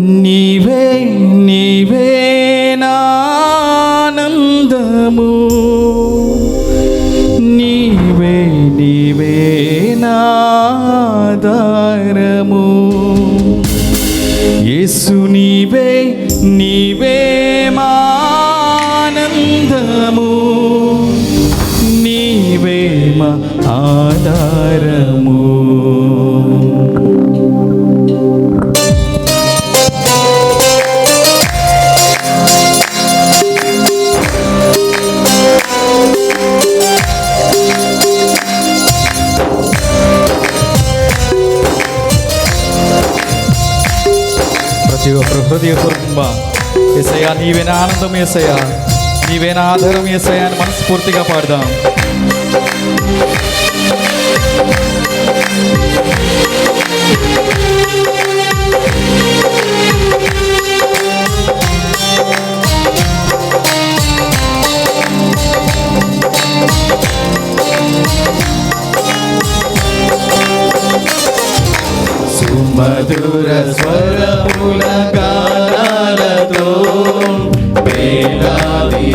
నీవే నీవే నానందము. నీవే నీవే నాదారము. యేసు నీవే నీవే మానందము. నీవే మా ఆధారము హృదయపూర్వకంగా ఏసయ్యా నీవేనా ఆనందం ఏసయ్యా నీవేనా ఆధారం ఏసయ్యా అని మనస్ఫూర్తిగా పాడదాం. మధుర స్వరం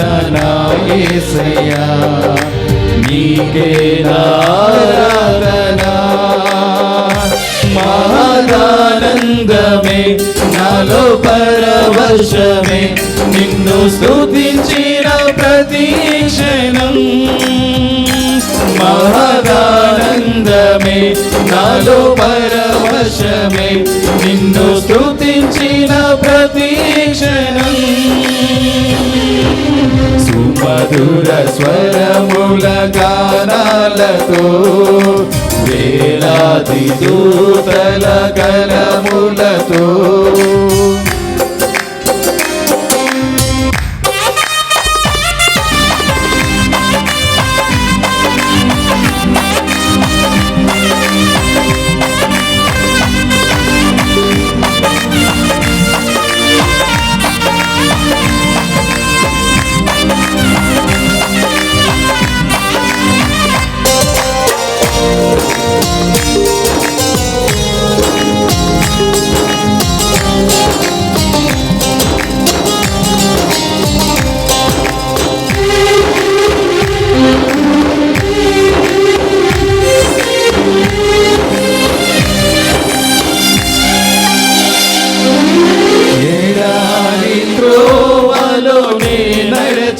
నా యేసయ్యా నీకే నారాధనా. మహదానందమే నాలో పరవశమే నిన్ను స్తుతించిన ప్రతీక్షణం మహదానందమే నాలో పరవశమే నిన్ను స్తుతించిన ప్రతి మధుర స్వరముల గానాలతో వేలాది దూతల కలములతో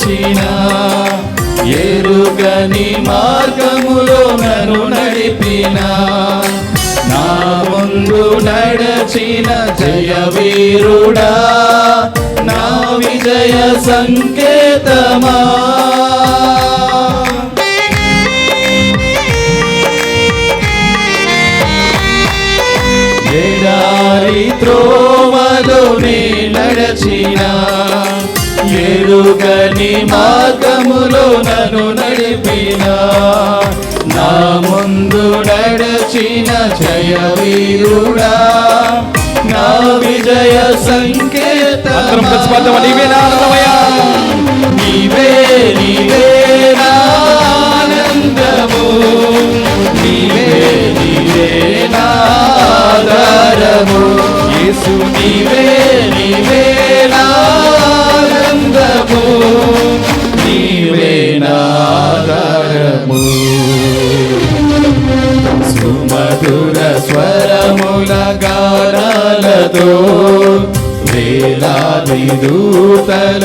నడచిన ఎరుగని మార్గములో నన్ను నడిపిన నా ముందు నడచిన జయ వీరుడా నా విజయ సంకేతమా? ఎడారి త్రోవలో నే నడచిన ఎరుగని మార్గములో నన్ను నడిపిన నా ముందు నడచిన జయ వీరుడా నా విజయ సంకేత? నీవే నా. నీవే వేలాది దూతల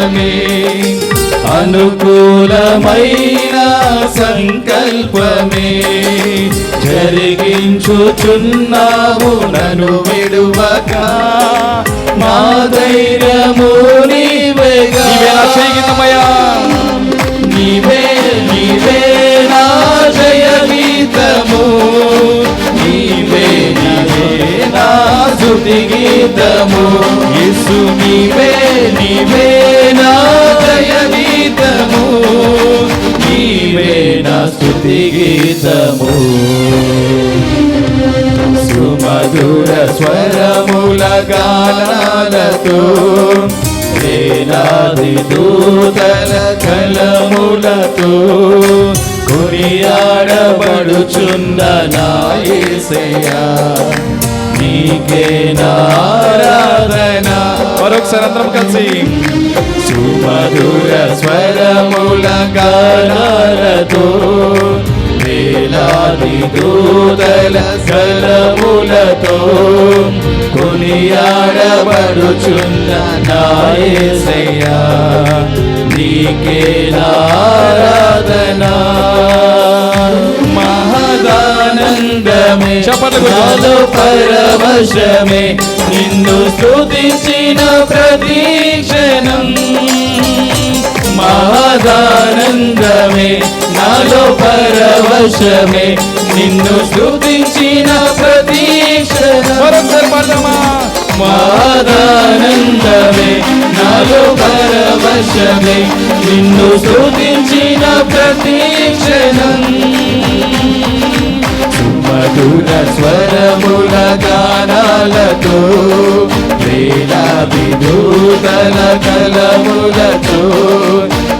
చిత్తమే అనుకూలమైన సంకల్పమే. జరిగించుచున్నావు నన్ను విడువక మా ధైర్యము నీవేగా స్తుతి గీతము సుమధుర స్వరముల గానాలతో వేలాది దూతల కలములతో కొనియాడబడుచున్న నాయసయా. నీకే నారాధన మరొకసారి అందరం కలిసి సుమధుర స్వరముల గానాలతో వేలాది దూతల కలములతో కొనియాడబడుచున్న నాయసయ్యా నీకే నారాధన మహదానందమే చప్పట్లు కొట్టు. పరవశమే నిన్ను స్తుతించిన ప్రతీక్షణం మహదానందమే నాలో పరవశమే నిన్ను స్తుతించిన పాడదామా? మహదానందమే నాలో పరవశమే నిన్ను స్తుతించిన ప్రతీక్షణం మధుర స్వరముల గానాలతో వేలా దూతల కలములతో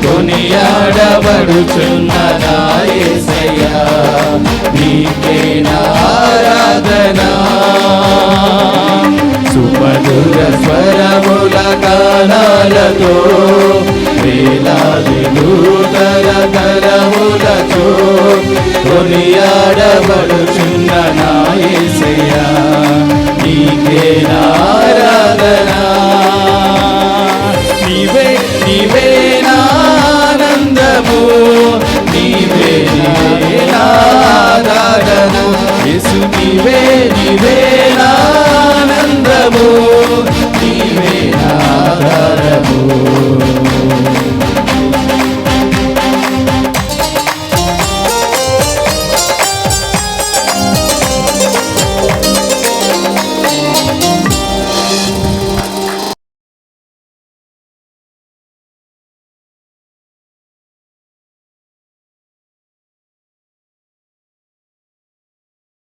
కొనియాడబడుచున్న నాయసయ్యా నీకే నారాధన. సుమధుర స్వరముల గానాలతో వేలా కొనియాడబడుచున్న నాయసయ్యా నీకే నారాధనా